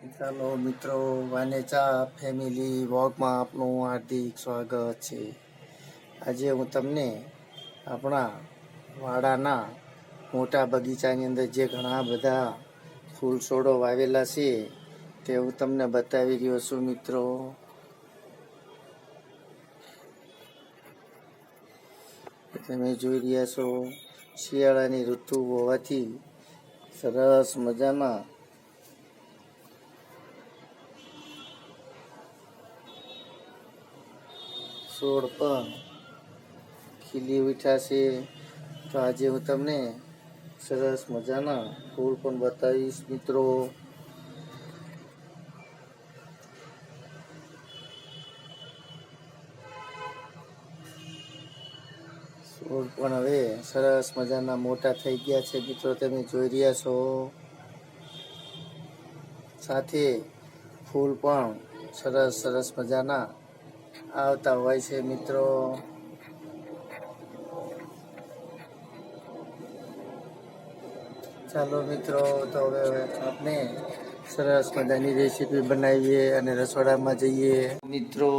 ચાલો મિત્રો, વાનેચા ફેમિલી વોકમાં આપનું હાર્દિક સ્વાગત છે. આજે હું તમને આપણા વાડાના મોટા બગીચાની અંદર જે ઘણા બધા ફૂલ છોડો વાવેલા છે તે હું તમને બતાવી રહ્યો છું, મિત્રો. તમે જોઈ રહ્યા છો, શિયાળાની ઋતુ હોવાથી સરસ મજાના છોડ પણ ખીલી ઉઠ્યા છે. તો આજે હું તમને સરસ મજાના ફૂલ પણ બતાવીશ મિત્રો. છોડ પણ હવે સરસ મજાના મોટા થઈ ગયા છે મિત્રો. તમે જોઈ રહ્યા છો. સાથે ફૂલ પણ સરસ સરસ મજાના આવતા હોય છે મિત્રો. ચાલો મિત્રો, તો હવે આપણે સરસ મજાની રેસીપી બનાવીએ અને રસોડામાં જઈએ. મિત્રો,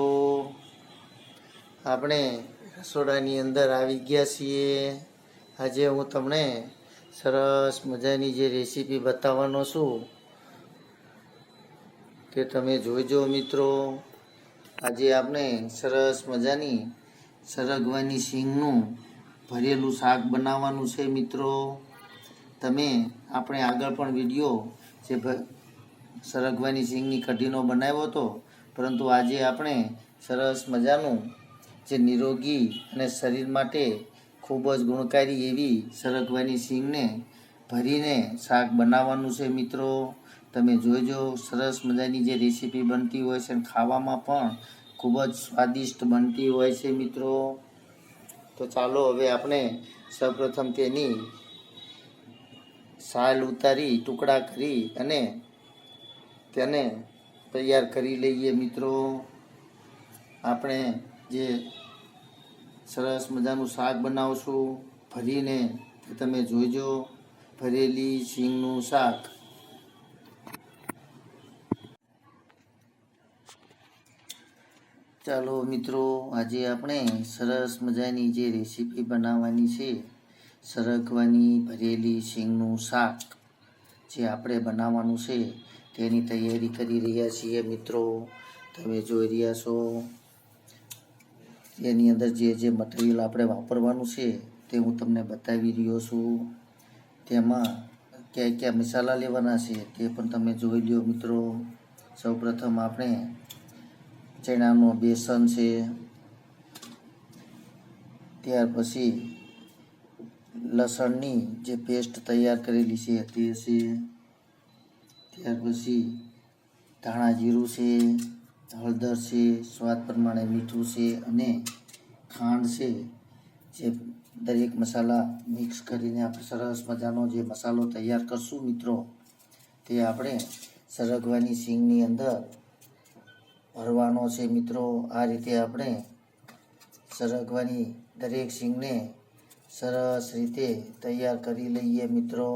આપણે રસોડાની અંદર આવી ગયા છીએ. આજે હું તમને સરસ મજાની જે રેસીપી બતાવવાનો છું, તે તમે જોઈજો મિત્રો. આજે આપણે સરસ મજાની સરગવાની સિંગનું ભરેલું શાક બનાવવાનું છે મિત્રો. તમે આપણે આગળ પણ વીડિયો જે સરગવાની સિંગની કઢીનો બનાવ્યો હતો, પરંતુ આજે આપણે સરસ મજાનું જે નિરોગી અને શરીર માટે ખૂબ જ ગુણકારી એવી સરગવાની સિંગને ભરીને શાક બનાવવાનું છે મિત્રો. તમે જોઈજો સરસ મજાની જે રેસીપી બનતી હોય છે અને ખાવામાં પણ ખૂબ જ સ્વાદિષ્ટ બનતી હોય છે મિત્રો. તો ચાલો હવે આપણે સૌપ્રથમ તેની સાલ ઉતારી, ટુકડા કરી અને તેને તૈયાર કરી લઈએ મિત્રો. આપણે જે સરસ મજાનું શાક બનાવશું, ભરીને તમે જોઈજો ભરેલી સિંગનું શાક. ચાલો મિત્રો, આજે આપણે સરસ મજાની જે રેસીપી બનાવવાની છે, સરગવાની ભરેલી સિંગનું શાક જે આપણે બનાવવાનું છે, તેની તૈયારી કરી રહ્યા છીએ મિત્રો. તમે જોઈ રહ્યા છો, એની અંદર જે જે મટીરિયલ આપણે વાપરવાનું છે, તે હું તમને બતાવી રહ્યો છું. તેમાં કયા કયા મસાલા લેવાના છે, તે પણ તમે જોઈ લ્યો મિત્રો. સૌપ્રથમ આપણે ચણાનું બેસન છે. ત્યાર પછી લસણની જે પેસ્ટ તૈયાર કરેલી છે તે છે. ત્યાર પછી ધાણા જીરું છે, હળદર છે, સ્વાદ પ્રમાણે મીઠું છે અને ખાંડ છે જે દરેક મસાલા મિક્સ કરીને આપણે સરસ મજાનો જે મસાલો તૈયાર કરશું મિત્રો. તે આપણે સરગવાની સિંગની અંદર ભરવાનો છે મિત્રો. આ રીતે આપણે સરગવાની દરેક સિંગને સરસ રીતે તૈયાર કરી લઈએ મિત્રો.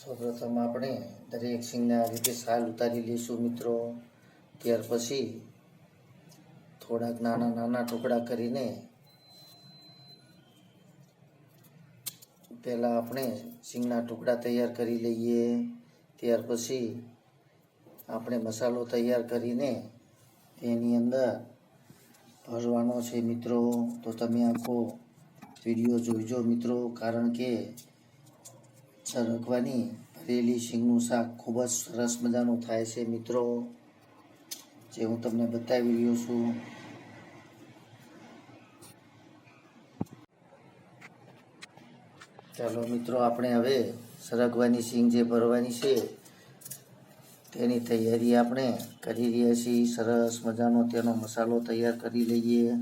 સૌપ્રથમ આપણે દરેક સિંગને આ રીતે સાલ ઉતારી લઈશું મિત્રો. ત્યાર પછી થોડાક નાના નાના ટુકડા કરીને પહેલાં આપણે સિંગના ટુકડા તૈયાર કરી લઈએ. ત્યાર પછી આપણે મસાલો તૈયાર કરીને એની અંદર ભરવાનો છે મિત્રો. તો તમે આખો વીડિયો જોઈજો મિત્રો, કારણ કે સરગવાની ભરેલી સિંગનું શાક ખૂબ જ સરસ મજાનું થાય છે મિત્રો. જે હું તમને બતાવી રહ્યો છું. ચાલો મિત્રો, આપણે હવે સરગવાની સિંગ જે ભરવાની છે, તેની તૈયારી આપણે કરી રહ્યા છીએ. સરસ મજાનો તેનો મસાલો તૈયાર કરી લઈએ.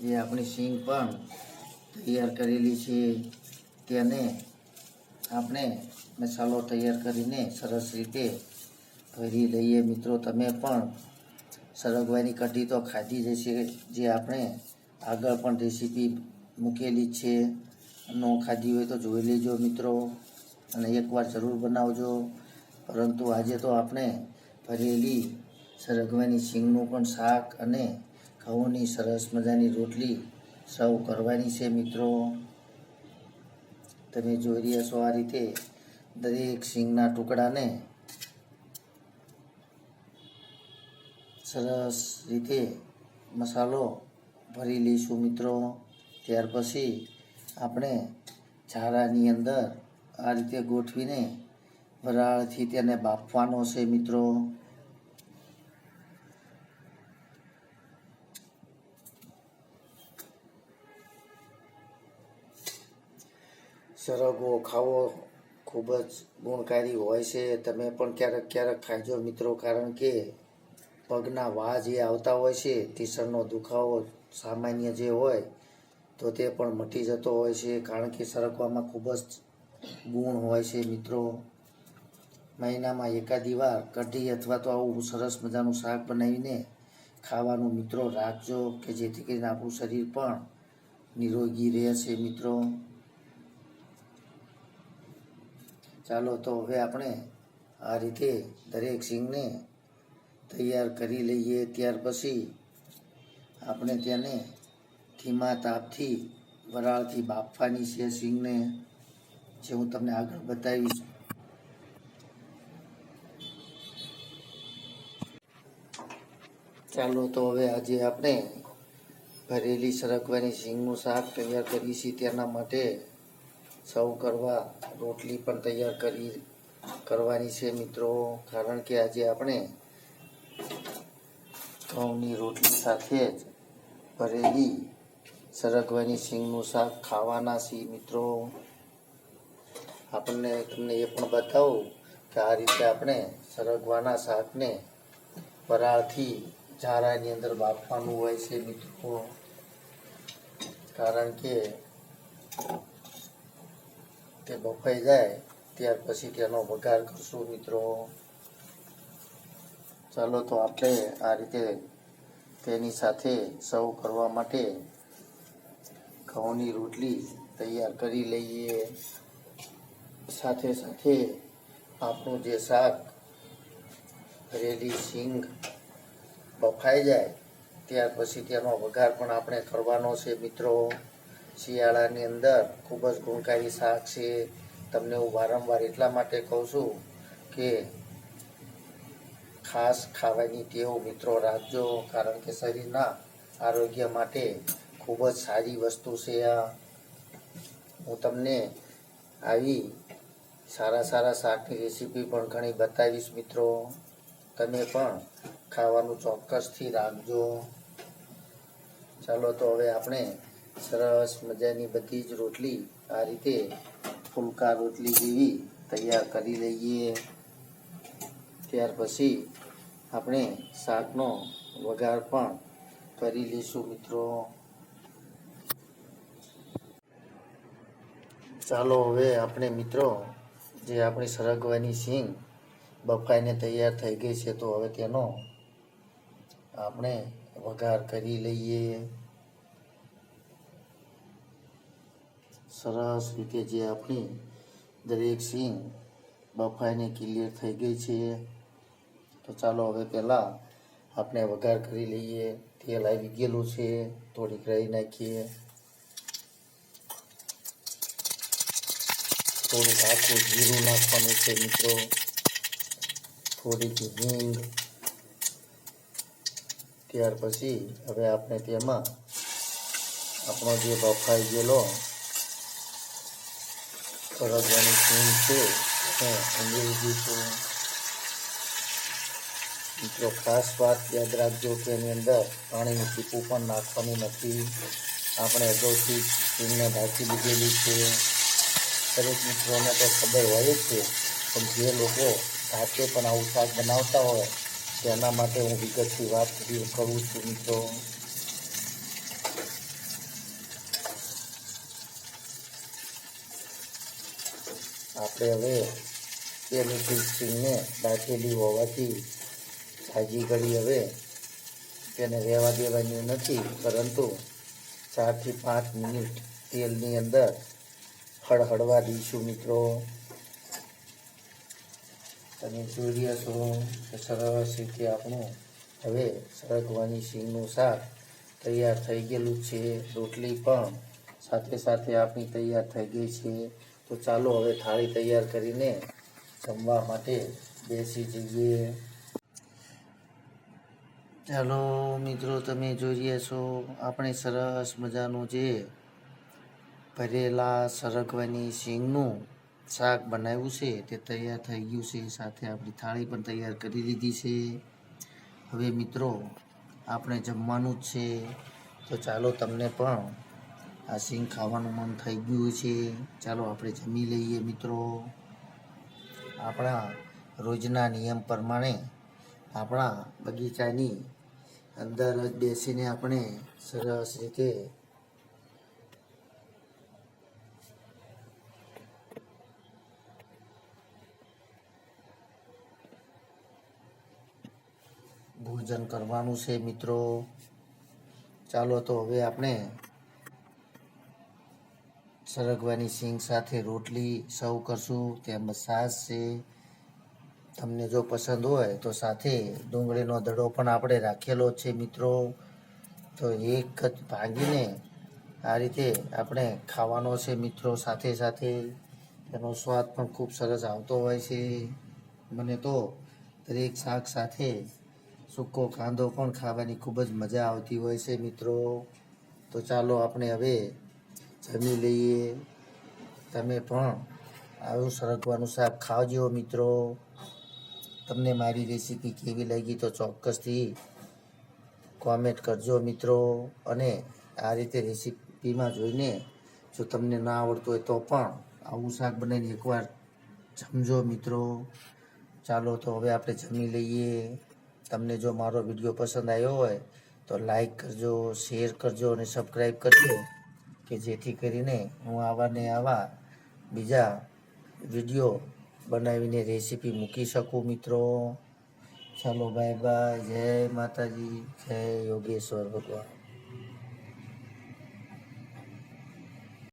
જે આપણી સિંગ પણ તૈયાર કરેલી છે. તેને આપણે મસાલો તૈયાર કરીને સરસ રીતે ભરી લઈએ. મિત્રો, તમે પણ સરગવાની કઢી તો ખાધી જશે જે આપણે આગળ પણ રેસીપી મૂકેલી છે. ન ખાધી હોય તો જોઈ લેજો મિત્રો. અને એકવાર જરૂર બનાવજો. પરંતુ આજે તો આપણે ભરેલી સરગવાની શીંગનું પણ શાક અને ઘઉંની સરસ મજાની રોટલી સર્વ કરવાની છે મિત્રો. તમે જોઈ રહ્યા છો આ રીતે દરેક શીંગના ટુકડાને સરસ રીતે મસાલો ભરી લઈશું મિત્રો. ત્યાર પછી આપણે ઝારાની અંદર આ રીતે ગોઠવીને વરાળથી તેને બાફવાનો છે મિત્રો. સરગવો ખાવો ખૂબ જ ગુણકારી હોય છે. તમે પણ ક્યારેક ક્યારેક ખાજો મિત્રો, કારણ કે પગના વા જે આવતા હોય છે ટીસરનો દુખાવો સામાન્ય જે હોય, તો તે પણ મટી જતો હોય છે. કારણ કે સરકવામાં ખૂબ જ ગુણ હોય છે મિત્રો. મહિનામાં એકાદી વાર કઢી અથવા તો આવું સરસ મજાનું શાક બનાવીને ખાવાનું મિત્રો રાખજો, કે જેથી કરીને આપણું શરીર પણ નિરોગી રહે છે મિત્રો. ચાલો, તો હવે આપણે આ રીતે દરેક સિંગને તૈયાર કરી લઈએ. ત્યાર પછી આપણે તેને ધીમા તાપથી વરાળથી બાફવાની છે સિંગને, જે હું તમને આગળ બતાવીશ. ચાલો તો હવે આજે આપણે ભરેલી સરગવાની સિંગનું શાક તૈયાર કરીએ છીએ તેના માટે સૌ કરવા રોટલી પણ તૈયાર કરી કરવાની છે મિત્રો. કારણ કે આજે આપણે ઘઉંની રોટલી સાથે જ ભરેલી સરગવાની સિંગનું શાક, ખાવાના સી મિત્રો. આપણને તમને એ પણ બતાવું કે આ રીતે આપણે સરગવાના શાકને વરાળથી ઝારાની અંદર બાફવાનું હોય છે મિત્રો. કારણ કે તે બફાઈ જાય ત્યાર પછી તેનો વઘાર કરશું મિત્રો. ચાલો તો આપણે આ રીતે તેની સાથે સૌ કરવા માટે ઘઉંની રોટલી તૈયાર કરી લઈએ. સાથે સાથે આપણું જે શાક ભરેલી સિંગ બફાઈ જાય, ત્યાર પછી તેનો વઘાર પણ આપણે કરવાનો છે મિત્રો. શિયાળાની અંદર ખૂબ જ ગુણકારી શાક છે. તમને હું વારંવાર એટલા માટે કહું છું કે ખાસ ખાવાની ટેવ મિત્રો રાખજો, કારણ કે શરીરના આરોગ્ય માટે ખૂબ જ સારી વસ્તુ છે આ. હું તમને આવી સારા સારા શાકની રેસીપી પણ ઘણી બતાવીશ મિત્રો. તમે પણ ખાવાનું ચોક્કસથી રાખજો. ચાલો તો હવે આપણે સરસ મજાની બધી જ રોટલી આ રીતે ફુલકા રોટલી જેવી તૈયાર કરી લઈએ. ત્યાર પછી આપણે શાકનો વઘાર પણ કરી લઈશું મિત્રો. ચાલો હવે આપણે મિત્રો, જે આપણી સરગવાની સિંગ બફાઈને તૈયાર થઈ ગઈ છે, તો હવે તેનો આપણે વઘાર કરી લઈએ. સરસ રીતે જે આપણી દરેક સિંગ બફાઈને ક્લિયર થઈ ગઈ છે. તો ચાલો હવે પહેલાં આપણે વઘાર કરી લઈએ. તેલ આવી ગયેલું છે. થોડીક રહી નાખીએ. થોડુંક આખું જીરું નાખવાનું છે મિત્રો. થોડીક હિંગ. ત્યાર પછી હવે આપણે તેમાં આપણો જે બફાઈ ગયેલો સરગવાની સિંગ છે એને ઉમેરી દઈશું. મિત્રો, ખાસ વાત યાદ રાખજો કે એની અંદર પાણીનું ટીપું પણ નાખવાનું નથી. આપણે અગાઉથી સ્ટીમને ઢાંકી લીધેલી છે. દરેક મિત્રોને તો ખબર હોય જ છે, પણ જે લોકો જાતે પણ આવું શાક બનાવતા હોય, તેના માટે હું વિગતથી વાત કરું છું, મિત્રો. આપણે હવે તે જ સ્ટીમને ઢાંકેલી હોવાથી ભાજી કરી હવે. તેને રહેવા દેવાની નથી, પરંતુ ચારથી પાંચ મિનિટ તેલની અંદર હળહળવા દઈશું મિત્રો. તમે જોઈ રહ્યા છો કે સરસ રીતે આપણું હવે સરગવાની સિંગનું શાક તૈયાર થઈ ગયેલું છે. રોટલી પણ સાથે સાથે આપણી તૈયાર થઈ ગઈ છે. તો ચાલો હવે થાળી તૈયાર કરીને જમવા માટે બેસી જઈએ. ચાલો મિત્રો, તમે જોઈ રહ્યા છો આપણે સરસ મજાનું જે ભરેલા સરગવાની શીંગનું શાક બનાવ્યું છે, તે તૈયાર થઈ ગયું છે. સાથે આપણી થાળી પણ તૈયાર કરી દીધી છે. હવે મિત્રો, આપણે જમવાનું જ છે. તો ચાલો તમને પણ આ શીંગ ખાવાનું મન થઈ ગયું છે. ચાલો આપણે જમી લઈએ મિત્રો. આપણા રોજના નિયમ પ્રમાણે આપણા બગીચાની અંદર જ બેસીને આપણે સરસ રીતે ભોજન કરવાનું છે મિત્રો. ચાલો તો હવે આપણે સરગવાની સિંગ સાથે રોટલી સર્વ કરશું. તેમજ છાશ છે. તમને જો પસંદ હોય તો સાથે ડુંગળીનો દડો પણ આપણે રાખેલો છે મિત્રો. તો એક જ ભાંગીને આ રીતે આપણે ખાવાનો છે મિત્રો સાથે સાથે. એનો સ્વાદ પણ ખૂબ સરસ આવતો હોય છે. મને તો દરેક શાક સાથે સૂકો કાંદો પણ ખાવાની ખૂબ જ મજા આવતી હોય છે મિત્રો. તો ચાલો આપણે હવે જમી લઈએ. તમે પણ આવું સરગવાનું શાક ખાવજો મિત્રો. તમને મારી રેસીપી કેવી લાગી તો ચોક્કસથી કોમેન્ટ કરજો મિત્રો. અને આ રીતે રેસીપીમાં જોઈને જો તમને ના આવડતું હોય તો પણ આવું શાક બનાવીને એકવાર જમજો મિત્રો. ચાલો તો હવે આપણે જમી લઈએ. તમને જો મારો વીડિયો પસંદ આવ્યો હોય તો લાઈક કરજો શેર કરજો અને સબસ્ક્રાઈબ કરજો કે જેથી કરીને હું આવા ને આવા બીજા વીડિયો બનાવીને રેસીપી મૂકી શકું મિત્રો? ચાલો બાય બાય જય માતાજી. જય યોગેશ્વર ભગવાન.